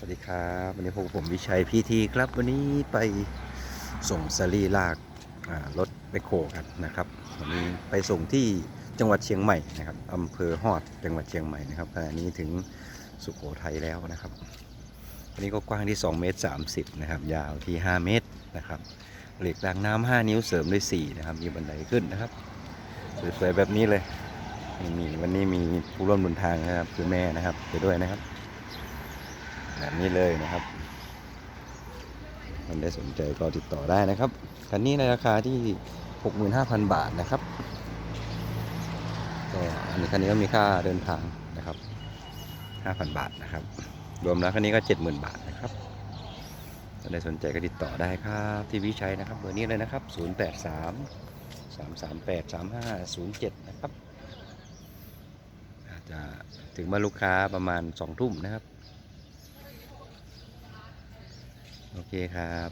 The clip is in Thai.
สวัสดีครับวันนี้พบกับผมวิชัยพีทีครับ วันนี้ไปส่งสรีลากรถไปโคกันนะครับวันนี้ไปส่งที่จังหวัดเชียงใหม่นะครับอำเภอฮอดจังหวัดเชียงใหม่นะครับขณะนี้ถึงสุโขทัยแล้วนะครับวันนี้ก็กว้างที่2เมตร30นะครับยาวที่ 5 เมตรนะครับเหล็กรางน้ำ5นิ้วเสริมด้วย4นะครับมีบันไดขึ้นนะครับสวยๆแบบนี้เลยมีวันนี้มีผู้ร่วมเดินทางนะครับคือแม่นะครับไปด้วยนะครับ แบบนี้เลยนะครับมันได้สนใจก็ติดต่อได้นะครับคันนี้ในราคาที่ 65,000 บาทนะครับก็อันนี้คันนี้ก็มีค่าเดินทางนะครับ 5,000 บาทนะครับ รวมแล้วคันนี้ก็ 70,000 บาทนะครับถ้าได้สนใจก็ติดต่อได้ครับที่วิชัยนะครับเบอร์นี้เลยนะครับ 083 338 3507 นะครับอาจจะถึงบ้าลูกค้าประมาณ 2 ทุ่มนะครับ โอเคครับ